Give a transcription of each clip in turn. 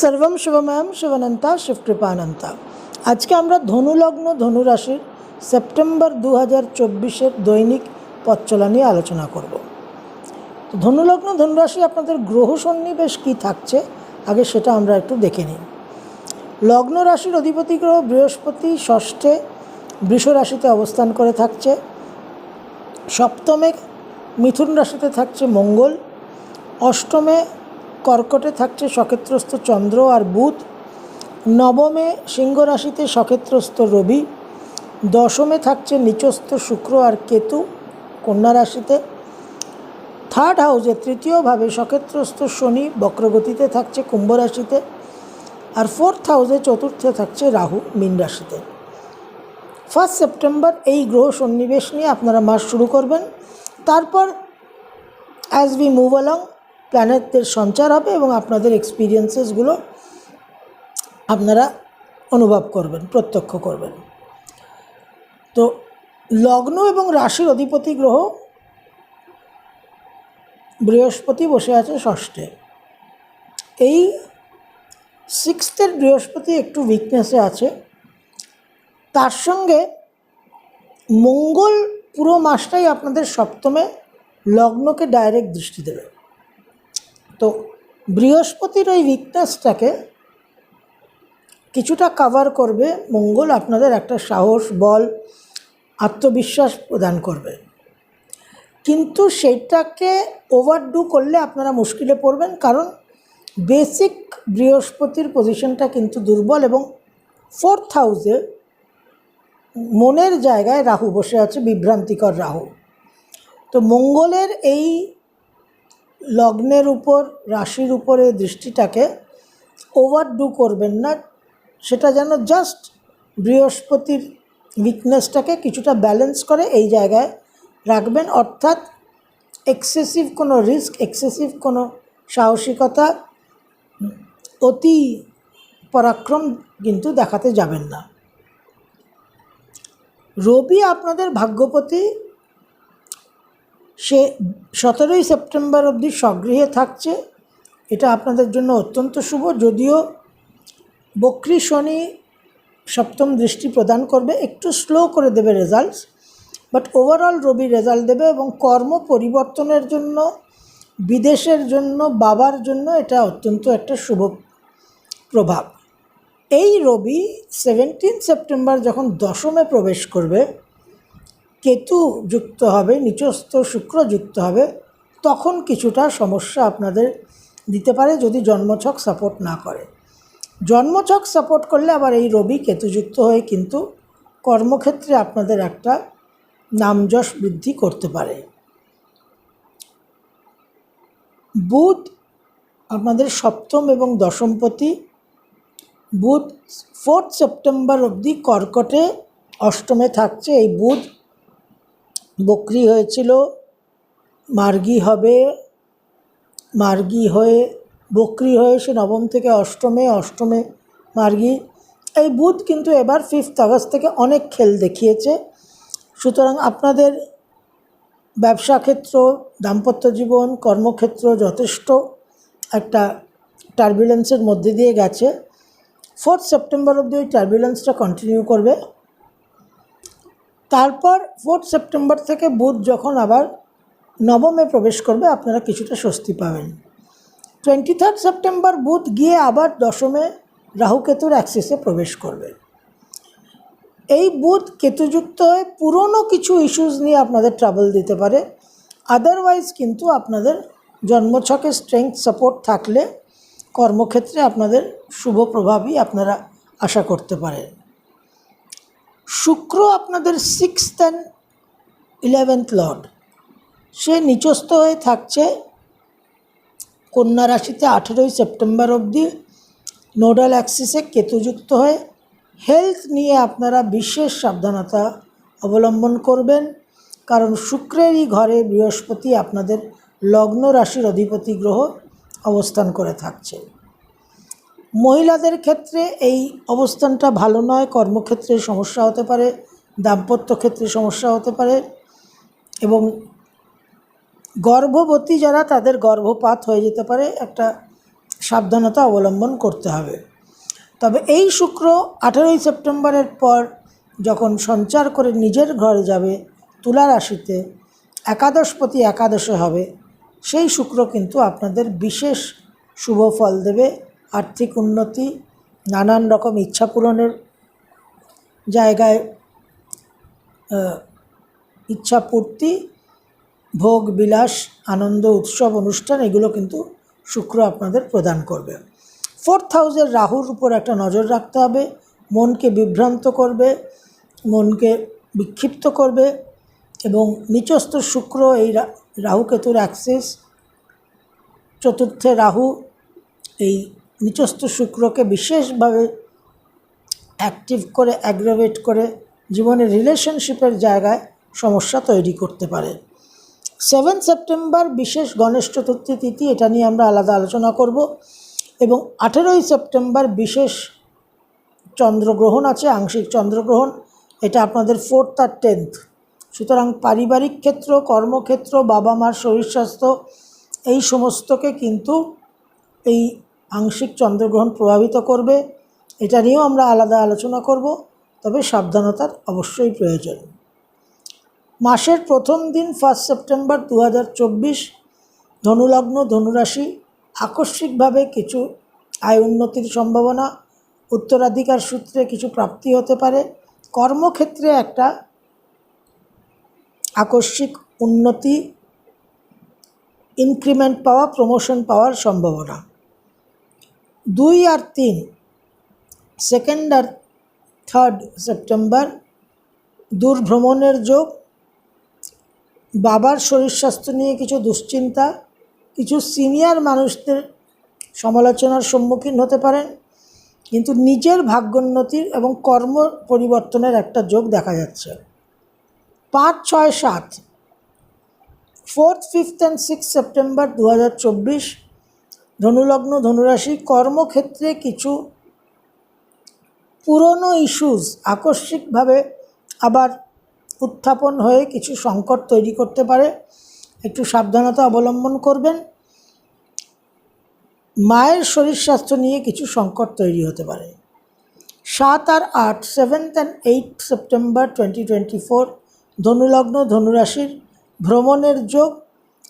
সর্বম শিবময়ম শিবনন্তা শিবকৃপানন্তা আজকে আমরা ধনুলগ্ন ধনুরাশির সেপ্টেম্বর দু হাজার চব্বিশের দৈনিক পথচলা নিয়ে আলোচনা করব। ধনুলগ্ন ধনুরাশি আপনাদের গ্রহ সন্নিবেশ কী থাকছে, আগে সেটা আমরা একটু দেখে নিই। লগ্ন রাশির অধিপতি গ্রহ বৃহস্পতি, ষষ্ঠে বৃষ রাশিতে অবস্থান করে থাকছে। সপ্তমে মিথুন রাশিতে থাকছে মঙ্গল। অষ্টমে কর্কটে থাকছে সক্ষেত্রস্থ চন্দ্র আর বুধ। নবমে সিংহ রাশিতে সক্ষেত্রস্থ রবি। দশমে থাকছে নিচস্থ শুক্র আর কেতু কন্যা রাশিতে। থার্ড হাউসে তৃতীয়ভাবে সক্ষেত্রস্থ শনি বক্রগতিতে থাকছে কুম্ভ রাশিতে। আর ফোর্থ হাউসে চতুর্থে থাকছে রাহু মীন রাশিতে। ফার্স্ট সেপ্টেম্বর এই গ্রহ সন্নিবেশ নিয়ে আপনারা মাস শুরু করবেন। তারপর অ্যাজ উই মুভ অ্যালং প্ল্যানেটদের সঞ্চার হবে এবং আপনাদের এক্সপিরিয়েন্সেসগুলো আপনারা অনুভব করবেন, প্রত্যক্ষ করবেন। তো লগ্ন এবং রাশির অধিপতি গ্রহ বৃহস্পতি বসে আছে ষষ্ঠে। এই সিক্সথের বৃহস্পতি একটু উইকনেসে আছে। তার সঙ্গে মঙ্গল পুরো মাসটাই আপনাদের সপ্তমে লগ্নকে ডাইরেক্ট দৃষ্টি দেবে। তো বৃহস্পতির ওই উইকনেসটাকে কিছুটা কাভার করবে মঙ্গল, আপনাদের একটা সাহস, বল, আত্মবিশ্বাস প্রদান করবে। কিন্তু সেটাকে ওভারডু করলে আপনারা মুশকিলে পড়বেন, কারণ বেসিক বৃহস্পতির পজিশনটা কিন্তু দুর্বল এবং ফোর্থ হাউসে মনের জায়গায় রাহু বসে আছে, বিভ্রান্তিকর রাহু। তো মঙ্গলের এই লগ্নের উপর, রাশির উপরে দৃষ্টিটাকে ওভারডু করবেন না। সেটা যেন জাস্ট বৃহস্পতির উইকনেসটাকে কিছুটা ব্যালেন্স করে এই জায়গায় রাখবেন। অর্থাৎ এক্সেসিভ কোনো রিস্ক এক্সেসিভ কোনো সাহসিকতা অতি পরাক্রম কিন্তু দেখাতে যাবেন না। রবি আপনাদের ভাগ্যপতি সে সতেরোই সেপ্টেম্বর অবধি স্বগৃহে থাকছে। এটা আপনাদের জন্য অত্যন্ত শুভ। যদিও বক্রি শনি সপ্তম দৃষ্টি প্রদান করবে, একটু স্লো করে দেবে results but overall Rabi result দেবে এবং কর্ম পরিবর্তনের জন্য, বিদেশের জন্য, বাবার জন্য এটা অত্যন্ত একটা শুভ প্রভাব। এই রবি সেভেন্টিন সেপ্টেম্বর যখন দশমে প্রবেশ করবে কেতু যুক্ত হবে, নিচস্থ শুক্র যুক্ত হবে, তখন কিছুটা সমস্যা আপনাদের দিতে পারে যদি জন্মছক সাপোর্ট না করে। জন্মছক সাপোর্ট করলে আবার এই রবি কেতুযুক্ত হয়ে কিন্তু কর্মক্ষেত্রে আপনাদের একটা নামযশ বৃদ্ধি করতে পারে। বুধ আপনাদের সপ্তম এবং দশমপতি বুধ ফোর্থ সেপ্টেম্বর অবধি কর্কটে অষ্টমে থাকছে এই বুধ বকরি হয়েছিল, মার্গি হবে, মার্গি হয়ে, বকরি হয়ে সে নবম থেকে অষ্টমে অষ্টমে মার্গী। এই বুধ কিন্তু এবার ফিফথ আগস্ট থেকে অনেক খেল দেখিয়েছে। সুতরাং আপনাদের ব্যবসা ক্ষেত্র, দাম্পত্য জীবন, কর্মক্ষেত্র যথেষ্ট একটা টার্বুলেন্সের মধ্যে দিয়ে গেছে। ফোর্থ সেপ্টেম্বর অবধি ওই টার্বুলেন্সটা কন্টিনিউ করবে। তারপর ফোর্থ সেপ্টেম্বর থেকে বুধ যখন আবার নবমে প্রবেশ করবে, আপনারা কিছুটা স্বস্তি পাবেন। টোয়েন্টি থার্ড সেপ্টেম্বর বুধ গিয়ে আবার দশমে রাহুকেতুর অ্যাক্সিসে প্রবেশ করবে। এই বুধ কেতুযুক্ত হয়ে পুরনো কিছু ইস্যুস নিয়ে আপনাদের ট্রাবল দিতে পারে। আদারওয়াইজ কিন্তু আপনাদের জন্মছকে স্ট্রেংথ সাপোর্ট থাকলে কর্মক্ষেত্রে আপনাদের শুভ প্রভাবই আপনারা আশা করতে পারেন। শুক্র আপনাদের সিক্সথ অ্যান্ড ইলেভেন্থ লর্ড সে নিচস্থ হয়ে থাকছে কন্যা রাশিতে আঠেরোই সেপ্টেম্বর অবধি, নোডাল অ্যাক্সিসে কেতুযুক্ত হয়ে হেলথ নিয়ে আপনারা বিশেষ সাবধানতা অবলম্বন করবেন। কারণ শুক্রেরই ঘরে বৃহস্পতি আপনাদের লগ্ন রাশির অধিপতি গ্রহ অবস্থান করে থাকছে। মহিলাদের ক্ষেত্রে এই অবস্থানটা ভালো নয়, কর্মক্ষেত্রে সমস্যা হতে পারে, দাম্পত্য ক্ষেত্রে সমস্যা হতে পারে এবং গর্ভবতী যারা তাদের গর্ভপাত হয়ে যেতে পারে, একটা সাবধানতা অবলম্বন করতে হবে। তবে এই শুক্র আঠেরোই সেপ্টেম্বরের পর যখন সঞ্চার করে নিজের ঘরে যাবে তুলা রাশিতে, একাদশপতি একাদশে হবে, সেই শুক্র কিন্তু আপনাদের বিশেষ শুভ ফল দেবে। আর্থিক উন্নতি, নানান রকম ইচ্ছা পূরণের জায়গায় ইচ্ছা পূর্তি, ভোগ, বিলাস, আনন্দ, উৎসব, অনুষ্ঠান, এগুলো কিন্তু শুক্র আপনাদের প্রদান করবে। ফোর্থ হাউসের রাহুর উপর একটা নজর রাখতে হবে, মনকে বিভ্রান্ত করবে, মনকে বিক্ষিপ্ত করবে এবং নিচস্থ শুক্র এই রাহুকেতুর অ্যাক্সিস, চতুর্থে রাহু এই নিচস্থ শুক্রকে বিশেষভাবে অ্যাক্টিভ করে অ্যাগ্রাভেট করে জীবনের রিলেশনশিপের জায়গায় সমস্যা তৈরি করতে পারে। সেভেন সেপ্টেম্বর বিশেষ গণেশ চতুর্থী তিথি, এটা নিয়ে আমরা আলাদা আলোচনা করব। এবং আঠেরোই সেপ্টেম্বর বিশেষ চন্দ্রগ্রহণ আছে, আংশিক চন্দ্রগ্রহণ। এটা আপনাদের ফোর্থ আর টেন্থ সুতরাং পারিবারিক ক্ষেত্র, কর্মক্ষেত্র বাবা মার শরীর স্বাস্থ্য, এই সমস্তকে কিন্তু এই আংশিক চন্দ্রগ্রহণ প্রভাবিত করবে, এটা নিয়েও আমরা আলাদা আলোচনা করব, তবে সাবধানতার অবশ্যই প্রয়োজন। মাসের প্রথম দিন ফার্স্ট সেপ্টেম্বর দু হাজার চব্বিশ, ধনুলগ্ন ধনুরাশি, আকস্মিকভাবে কিছু আয় উন্নতির সম্ভাবনা, উত্তরাধিকার সূত্রে কিছু প্রাপ্তি হতে পারে। কর্মক্ষেত্রে একটা আকস্মিক উন্নতি ইনক্রিমেন্ট পাওয়া প্রমোশন পাওয়ার সম্ভাবনা। দুই আর তিন সেকেন্ড আর থার্ড সেপ্টেম্বর দূর ভ্রমণের যোগ, বাবার শরীর স্বাস্থ্য নিয়ে কিছু দুশ্চিন্তা, কিছু সিনিয়র মানুষদের সমালোচনার সম্মুখীন হতে পারেন, কিন্তু নিজের ভাগ্যোন্নতির এবং কর্ম পরিবর্তনের একটা যোগ দেখা যাচ্ছে। পাঁচ, ছয়, সাত fourth fifth and six September দু হাজার চব্বিশ ধনুলগ্ন ধনুরাশি কর্মক্ষেত্রে কিছু পুরনো ইস্যুস আকস্মিকভাবে আবার উত্থাপন হয়ে কিছু সংকট তৈরি করতে পারে। একটু সাবধানতা অবলম্বন করবেন। মায়ের শরীর স্বাস্থ্য নিয়ে কিছু সংকট তৈরি হতে পারে। সাত আর আট seventh and eight September twenty twenty four ধনুলগ্ন ধনুরাশির ভ্রমণের যোগ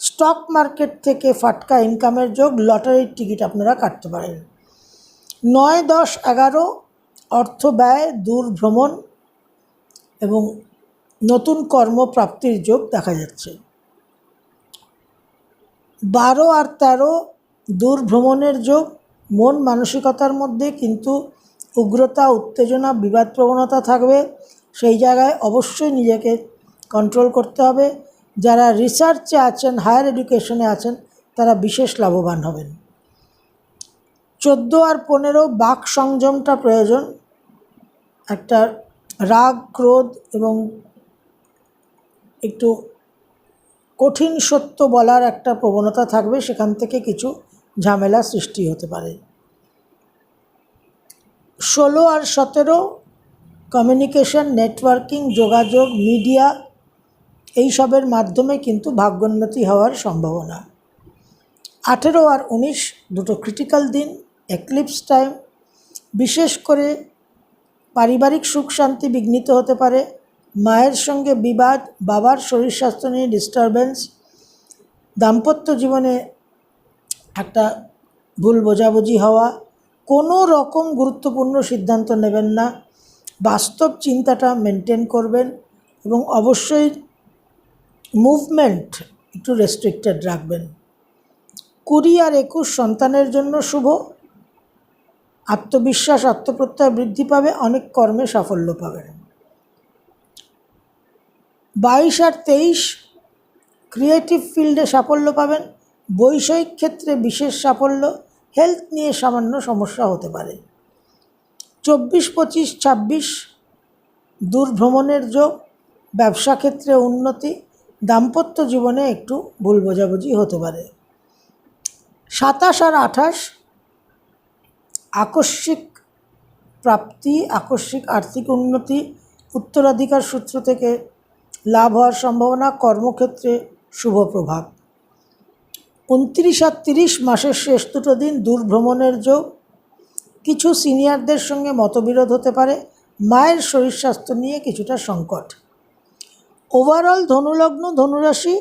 স্টক মার্কেট থেকে ফাটকা ইনকামের যোগ লটারির টিকিট আপনারা কাটতে পারেন। নয়, দশ, এগারো, অর্থ ব্যয় দূর ভ্রমণ এবং নতুন কর্মপ্রাপ্তির যোগ দেখা যাচ্ছে। বারো আর তেরো দূর ভ্রমণের যোগ, মন মানসিকতার মধ্যে কিন্তু উগ্রতা, উত্তেজনা, বিবাদ প্রবণতা থাকবে। সেই জায়গায় অবশ্যই নিজেকে কন্ট্রোল করতে হবে। যারা রিসার্চে আছেন হায়ার এডুকেশনে আছেন, তারা বিশেষ লাভবান হবেন। চোদ্দ আর পনেরো বাক সংযমটা প্রয়োজন। একটা রাগ, ক্রোধ এবং একটু কঠিন সত্য বলার একটা প্রবণতা থাকবে, সেখান থেকে কিছু ঝামেলা সৃষ্টি হতে পারে। ষোলো আর সতেরো কমিউনিকেশন নেটওয়ার্কিং যোগাযোগ মিডিয়া এইসবের মাধ্যমে কিন্তু ভাগ্যোন্নতি হওয়ার সম্ভাবনা। আঠেরো আর উনিশ দুটো ক্রিটিক্যাল দিন এক্লিপস টাইম বিশেষ করে পারিবারিক সুখ শান্তি বিঘ্নিত হতে পারে, মায়ের সঙ্গে বিবাদ, বাবার শরীর স্বাস্থ্য নিয়ে ডিস্টারবেন্স দাম্পত্য জীবনে একটা ভুল বোঝাবুঝি হওয়া, কোনো রকম গুরুত্বপূর্ণ সিদ্ধান্ত নেবেন না, বাস্তব চিন্তাটা মেনটেন করবেন এবং অবশ্যই মুভমেন্ট একটু রেস্ট্রিক্টেড রাখবেন। কুড়ি আর একুশ সন্তানের জন্য শুভ। আত্মবিশ্বাস, আত্মপ্রত্যয় বৃদ্ধি পাবে, অনেক কর্মে সাফল্য পাবেন। বাইশ আর তেইশ ক্রিয়েটিভ ফিল্ডে সাফল্য পাবেন। বৈষয়িক ক্ষেত্রে বিশেষ সাফল্য হেলথ নিয়ে সামান্য সমস্যা হতে পারে। চব্বিশ, পঁচিশ, ছাব্বিশ দূর ভ্রমণের যোগ, ব্যবসা ক্ষেত্রে উন্নতি দাম্পত্য জীবনে একটু ভুল বোঝাবুঝি হতে পারে। সাতাশ আর আঠাশ আকস্মিক প্রাপ্তি, আকস্মিক আর্থিক উন্নতি, উত্তরাধিকার সূত্র থেকে লাভ হওয়ার সম্ভাবনা, কর্মক্ষেত্রে শুভ প্রভাব। উনত্রিশ আর তিরিশ মাসের শেষ দুটো দিন দূরভ্রমণের যোগ। কিছু সিনিয়রদের সঙ্গে মতবিরোধ হতে পারে। মায়ের শরীর স্বাস্থ্য নিয়ে কিছুটা সংকট। ওভারঅল ধনুলগ্ন, ধনুরাশি,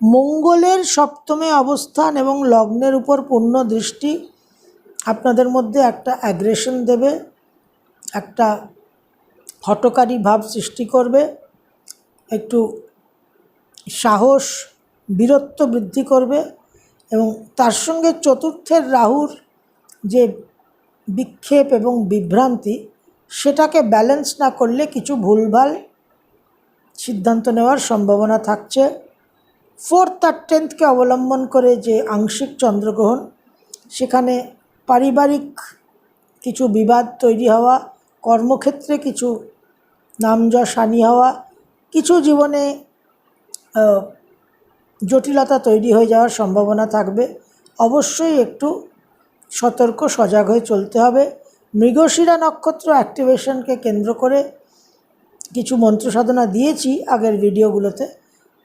মঙ্গলের সপ্তমে অবস্থান এবং লগ্নের উপর পূর্ণ দৃষ্টি আপনাদের মধ্যে একটা অ্যাগ্রেশন দেবে, একটা হটকারী ভাব সৃষ্টি করবে, একটু সাহস, বীরত্ব বৃদ্ধি করবে এবং তার সঙ্গে চতুর্থের রাহুর যে বিক্ষেপ এবং বিভ্রান্তি সেটাকে ব্যালেন্স না করলে কিছু ভুলভাল সিদ্ধান্ত নেওয়ার সম্ভাবনা থাকছে। ফোর্থ আর টেন্থকে অবলম্বন করে যে আংশিক চন্দ্রগ্রহণ, সেখানে পারিবারিক কিছু বিবাদ তৈরি হওয়া, কর্মক্ষেত্রে কিছু নামযশ হানি হওয়া, কিছু জীবনে জটিলতা তৈরি হয়ে যাওয়ার সম্ভাবনা থাকবে। অবশ্যই একটু সতর্ক, সজাগ হয়ে চলতে হবে। মৃগশিরা নক্ষত্র অ্যাক্টিভেশনকে কেন্দ্র করে কিছু মন্ত্র সাধনা দিয়েছি আগের ভিডিওগুলোতে,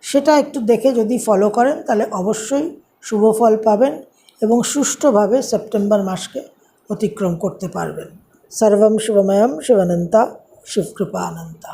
সেটা একটু দেখে যদি ফলো করেন, তাহলে অবশ্যই শুভ ফল পাবেন এবং সুষ্ঠুভাবে সেপ্টেম্বর মাসকে অতিক্রম করতে পারবেন। সর্বম শিবময়ম শিবানন্তা শিবকৃপা অনন্তা